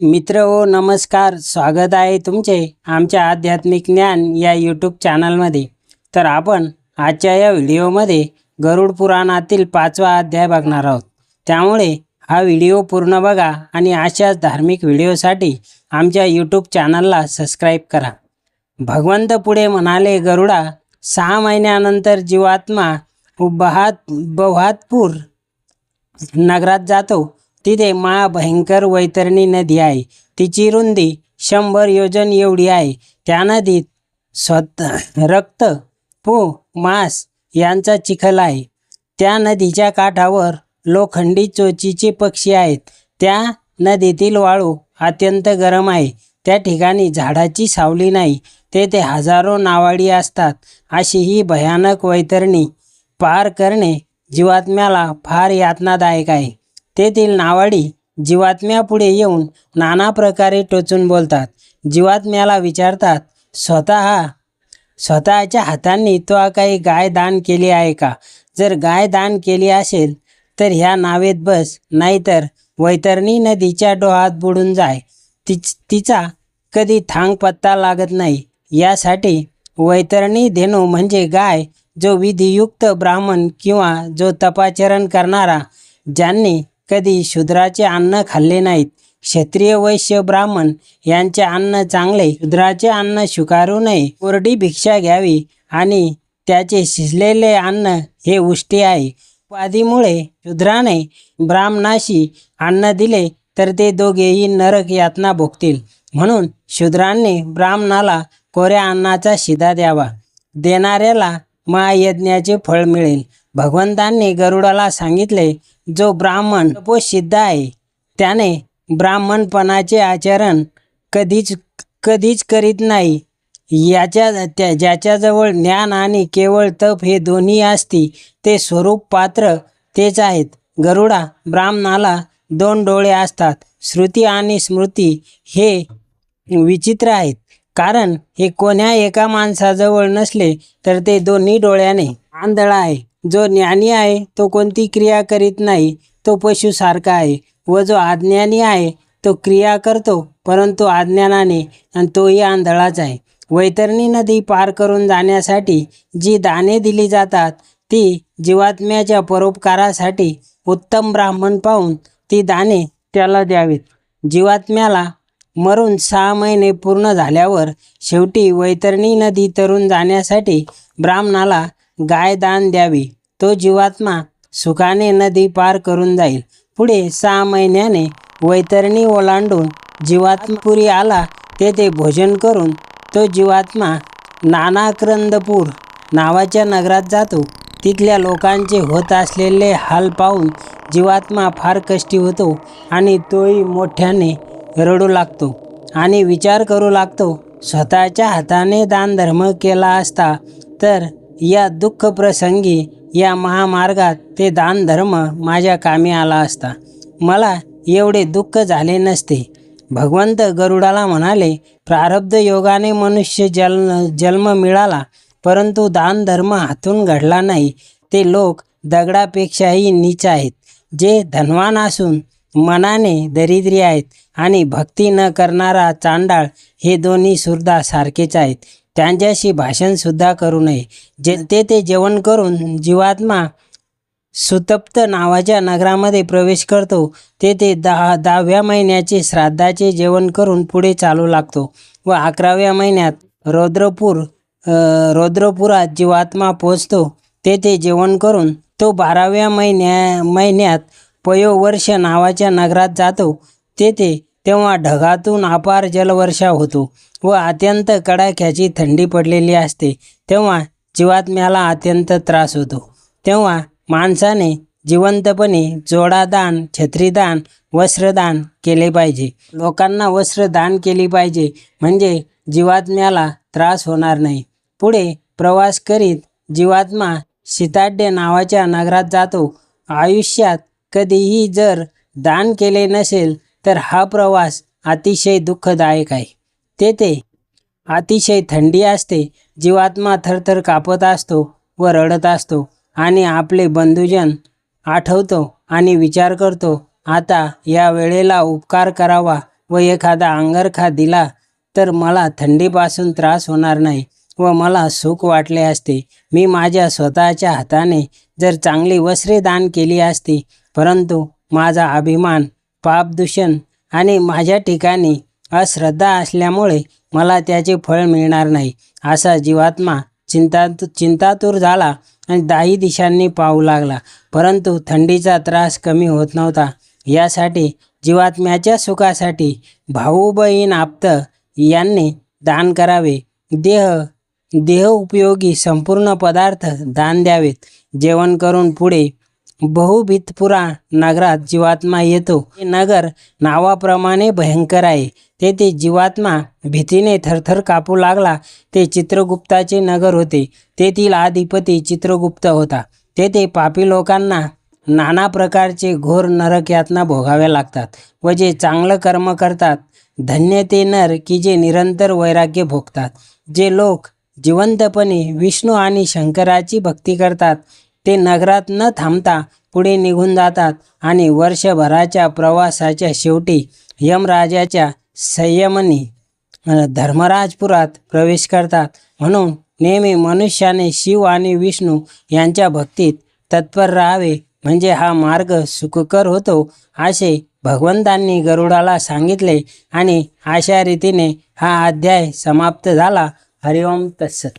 मित्र हो नमस्कार. स्वागत आहे तुमचे आमच्या आध्यात्मिक ज्ञान या यूट्यूब चॅनलमध्ये तर आपण आजच्या या व्हिडिओमध्ये गरुड पुराणातील पाचवा अध्याय बघणार आहोत. त्यामुळे हा व्हिडिओ पूर्ण बघा आणि अशाच धार्मिक व्हिडिओसाठी आमच्या यूट्यूब चॅनलला सबस्क्राईब करा. भगवंत पुढे म्हणाले गरुडा सहा महिन्यानंतर जीवात्मा बहात बहातपूर नगरात जातो. तिथे महाभयंकर वैतरणी नदी आहे. तिची रुंदी शंभर योजन एवढी आहे. त्या नदीत स्वतः रक्त पू मांस यांचा चिखल आहे. त्या नदीच्या काठावर लोखंडी चोचीचे पक्षी आहेत. त्या नदीतील वाळू अत्यंत गरम आहे. त्या ठिकाणी झाडाची सावली नाही. तेथे हजारो नावाडी असतात. अशी ही भयानक वैतरणी पार करणे जीवात्म्याला फार यातनादायक आहे. तेथील नावाडी जीवात्म्यापुढे येऊन नाना प्रकारे टोचून बोलतात. जीवात्म्याला विचारतात स्वतः स्वतःच्या हातांनी तो काही गाय दान केली आहे का? जर गाय दान केली असेल तर ह्या नावेत बस नाहीतर वैतरणी नदीच्या डोहात बुडून जाय. तिच तिचा कधी थांग पत्ता लागत नाही. यासाठी वैतरणी धेनू म्हणजे गाय जो विधियुक्त ब्राह्मण किंवा जो तपाचरण करणारा ज्यांनी कधी शूद्राचे अन्न खाल्ले नाहीत. क्षत्रिय वैश्य ब्राह्मण यांचे अन्न चांगले शूद्राचे अन्न स्वीकारू नये. कोरडी भिक्षा घ्यावी आणि त्याचे शिजलेले अन्न हे उष्टी आहे. उपाधीमुळे शूद्राने ब्राह्मणाशी अन्न दिले तर ते दोघेही नरक यातना भोगतील. म्हणून शूद्रांनी ब्राह्मणाला कोऱ्या अन्नाचा शिदा द्यावा. देणाऱ्याला महायज्ञाचे फळ मिळेल. भगवंतांनी गरुडाला सांगितले जो ब्राह्मण तपोसिद्ध आहे त्याने ब्राह्मणपणाचे आचरण कधीच कधीच करीत नाही. याच्या त्या ज्याच्याजवळ ज्ञान आणि केवळ तप हे दोन्ही असती ते स्वरूप पात्र तेच आहेत. गरुडा ब्राह्मणाला दोन डोळे असतात. श्रुती आणि स्मृती हे विचित्र आहेत. कारण हे कोण्या एका माणसाजवळ नसले तर ते दोन्ही डोळ्याने आंधळा आहे. जो ज्ञानी आहे तो कोणती क्रिया करीत नाही तो पशुसारखा आहे व जो अज्ञानी आहे तो क्रिया करतो परंतु अज्ञानाने आणि तोही आंधळाच आहे. वैतरणी नदी पार करून जाण्यासाठी जी दाने दिली जातात ती जीवात्म्याच्या परोपकारासाठी उत्तम ब्राह्मण पाहून ती दाने त्याला द्यावीत. जीवात्म्याला मरून सहा महिने पूर्ण झाल्यावर शेवटी वैतरणी नदी तरून जाण्यासाठी ब्राह्मणाला गाय दान द्यावी. तो जीवात्मा सुखाने नदी पार करून जाईल. पुढे सहा महिन्याने वैतरणी ओलांडून जीवात्मपुरी आला. तेथे भोजन करून तो जीवात्मा नानाक्रंदपूर नावाच्या नगरात जातो. तिथल्या लोकांचे होत असलेले हाल पाहून जीवात्मा फार कष्टी होतो आणि तोही मोठ्याने रडू लागतो आणि विचार करू लागतो. स्वतःच्या हाताने दानधर्म केला असता तर या दुःख प्रसंगी या महामार्गात ते दानधर्म माझ्या कामी आला असता. मला एवढे दुःख झाले नसते. भगवंत गरुडाला म्हणाले प्रारब्ध योगाने मनुष्य जन्म जन्म मिळाला परंतु दानधर्म हातून घडला नाही. ते लोक दगडापेक्षाही नीच आहेत. जे धनवान असून मनाने दरिद्री आहेत आणि भक्ती न करणारा चांडाळ हे दोन्ही सुद्धा सारखेच आहेत. त्यांच्याशी भाषणसुद्धा करू नये. जे ते ते जेवण करून जीवात्मा सुतप्त नावाच्या नगरामध्ये प्रवेश करतो. तेथे दहा दहाव्या महिन्याचे श्राद्धाचे जेवण करून पुढे चालू लागतो व अकराव्या महिन्यात रौद्रपूर रौद्रपुरात जीवात्मा पोचतो. तेथे जेवण करून तो बाराव्या महिन्या महिन्यात पयोवर्ष नावाच्या नगरात जातो. तेथे तेव्हा ढगातून अपार जलवर्षा होतो. व अत्यंत कडाक्याची थंडी पडलेली असते. तेव्हा जीवात्म्याला अत्यंत त्रास होतो. तेव्हा माणसाने जिवंतपणे जोडादान छत्रीदान वस्त्रदान केले पाहिजे. लोकांना वस्त्रदान केली पाहिजे. म्हणजे जीवात्म्याला त्रास होणार नाही. पुढे प्रवास करीत जीवात्मा सीताड्य नावाच्या नगरात जातो. आयुष्यात कधीही जर दान केले नसेल तर हा प्रवास अतिशय दुःखदायक आहे. तेथे अतिशय थंडी असते जीवात्मा थरथर कापत असतो व रडत असतो आणि आपले बंधुजन आठवतो आणि विचार करतो आता या वेळेला उपकार करावा व एखादा अंगरखा दिला तर मला थंडीपासून त्रास होणार नाही व मला सुख वाटले असते. मी माझ्या स्वतःच्या हाताने जर चांगली वस्त्रे दान केली असती परंतु माझा अभिमान पापदूषण आणि माझ्या ठिकाणी अश्रद्धा असल्यामुळे मला त्याचे फळ मिळणार नाही. असा जीवात्मा चिंता चिंतातूर झाला आणि दाही दिशांनी पाहू लागला. परंतु थंडीचा त्रास कमी होत नव्हता. यासाठी जीवात्म्याच्या सुखासाठी भाऊ बहीण आप्त यांनी दान करावे. देह देह उपयोगी संपूर्ण पदार्थ दान द्यावेत. जेवण करून पुढे बहुभितपुरा नगरात जीवात्मा येतो. हे नगर नावाप्रमाणे भयंकर आहे. तेथे जीवात्मा भीतीने थरथर कापू लागला. ते चित्रगुप्ताचे नगर होते. तेथील अधिपती चित्रगुप्त होता. तेथे पापी लोकांना नाना प्रकारचे घोर नरक यातना भोगाव्या लागतात व जे चांगलं कर्म करतात धन्य ते नर की जे निरंतर वैराग्य भोगतात. जे लोक जिवंतपणे विष्णू आणि शंकराची भक्ती करतात ते नगरात न थांबता पुढे निघून जातात आणि वर्षभराच्या प्रवासाच्या शेवटी यमराजाच्या संयमनी धर्मराजपुरात प्रवेश करतात. म्हणून नेहमी मनुष्याने शिव आणि विष्णू यांच्या भक्तीत तत्पर राहावे. म्हणजे हा मार्ग सुखकर होतो असे भगवंतांनी गरुडाला सांगितले आणि अशा रीतीने हा अध्याय समाप्त झाला. हरिओम तत्सत.